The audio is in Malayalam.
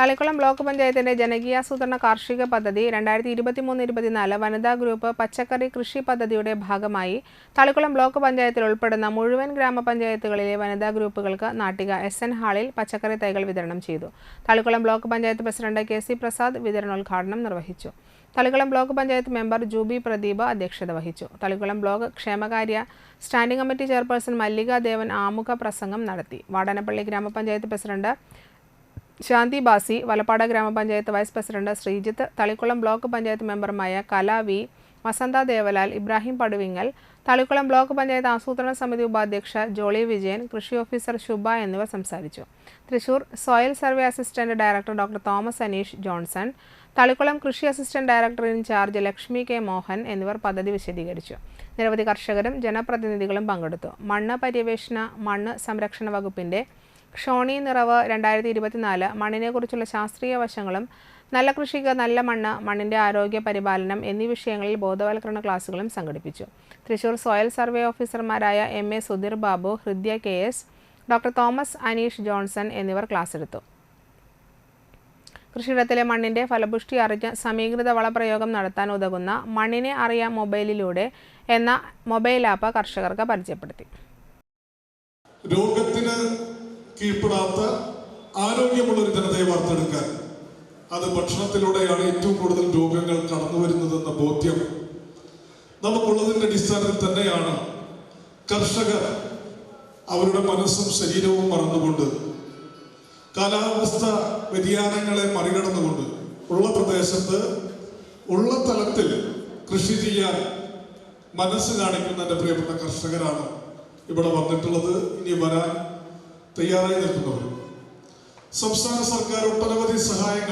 തളിക്കുളം ബ്ലോക്ക് പഞ്ചായത്തിന്റെ ജനകീയാസൂത്രണ കാർഷിക പദ്ധതി രണ്ടായിരത്തി ഇരുപത്തിമൂന്ന് ഇരുപത്തിനാല് വനിതാ ഗ്രൂപ്പ് പച്ചക്കറി കൃഷി പദ്ധതിയുടെ ഭാഗമായി തളിക്കുളം ബ്ലോക്ക് പഞ്ചായത്തിൽ ഉൾപ്പെടുന്ന മുഴുവൻ ഗ്രാമപഞ്ചായത്തുകളിലെ വനിതാ ഗ്രൂപ്പുകൾക്ക് നാട്ടിക എസ് എൻ ഹാളിൽ പച്ചക്കറി തൈകൾ വിതരണം ചെയ്തു. Thalikkulam block panchayat president K C Prasad വിതരണോദ്ഘാടനം നിർവഹിച്ചു. തളിക്കുളം ബ്ലോക്ക് പഞ്ചായത്ത് മെമ്പർ ജൂബി പ്രദീപ് അധ്യക്ഷത വഹിച്ചു. തളിക്കുളം ബ്ലോക്ക് ക്ഷേമകാര്യ standing committee chairperson Mallika Devan ആമുഖ പ്രസംഗം നടത്തി. വാടനപ്പള്ളി ഗ്രാമപഞ്ചായത്ത് പ്രസിഡന്റ് ശാന്തി ബാസി വലപ്പാട് ഗ്രാമപഞ്ചായത്ത് vice president Sreejith Thalikkulam block panchayat മെമ്പർമാരായ കല വി വസന്ത ദേവലാൽ ഇബ്രാഹിം പടുവിങ്ങൽ തളിക്കുളം ബ്ലോക്ക് പഞ്ചായത്ത് ആസൂത്രണ സമിതി ഉപാധ്യക്ഷ ജോളി വിജയൻ കൃഷി ഓഫീസർ ശുഭ എന്നിവർ സംസാരിച്ചു. Thrissur soil survey assistant director doctor Thomas Aneesh Johnson Thalikkulam കൃഷി assistant director in charge Lakshmi K Mohan എന്നിവർ പദ്ധതി വിശദീകരിച്ചു. നിരവധി കർഷകരും ജനപ്രതിനിധികളും പങ്കെടുത്തു. മണ്ണ് പര്യവേഷണ മണ്ണ് സംരക്ഷണ വകുപ്പിന്റെ ഷോണി നിറവ് രണ്ടായിരത്തി ഇരുപത്തിനാല് മണ്ണിനെക്കുറിച്ചുള്ള ശാസ്ത്രീയ വശങ്ങളും നല്ല കൃഷിക്ക് നല്ല മണ്ണ് മണ്ണിന്റെ ആരോഗ്യ പരിപാലനം എന്നീ വിഷയങ്ങളിൽ ബോധവൽക്കരണ ക്ലാസുകളും സംഘടിപ്പിച്ചു. തൃശൂർ സോയിൽ സർവേ ഓഫീസർമാരായ M A Sudheer Babu Hridya K S doctor Thomas Aneesh Johnson എന്നിവർ ക്ലാസ് എടുത്തു. കൃഷിയിടത്തിലെ മണ്ണിന്റെ ഫലപുഷ്ടി അറിഞ്ഞ് സമീകൃത വളപ്രയോഗം നടത്താൻ ഉതകുന്ന മണ്ണിനെ അറിയാം മൊബൈലിലൂടെ എന്ന മൊബൈൽ ആപ്പ് കർഷകർക്ക് പരിചയപ്പെടുത്തി. രോഗത്തിന് കീഴ്പ്പെടാത്ത ആരോഗ്യമുള്ള ഒരു ജനതയെ വാർത്തെടുക്കാൻ അത് ഭക്ഷണത്തിലൂടെയാണ് ഏറ്റവും കൂടുതൽ രോഗങ്ങൾ കടന്നു വരുന്നതെന്ന ബോധ്യം നമുക്കുള്ളതിന്റെ അടിസ്ഥാനത്തിൽ തന്നെയാണ് കർഷകർ അവരുടെ മനസ്സും ശരീരവും മറന്നുകൊണ്ട് കാലാവസ്ഥ വ്യതിയാനങ്ങളെ മറികടന്നുകൊണ്ട് ഉള്ള പ്രദേശത്ത് ഉള്ള തലത്തിൽ കൃഷി ചെയ്യാൻ മനസ്സ് കാണിക്കുന്ന എന്റെ പ്രിയപ്പെട്ട കർഷകരാണ് ഇവിടെ വന്നിട്ടുള്ളത്. ഇനി വരാൻ തയ്യാറായി നിൽക്കുന്നവർ. സംസ്ഥാന സർക്കാർ ഒട്ടനവധി സഹായങ്ങൾ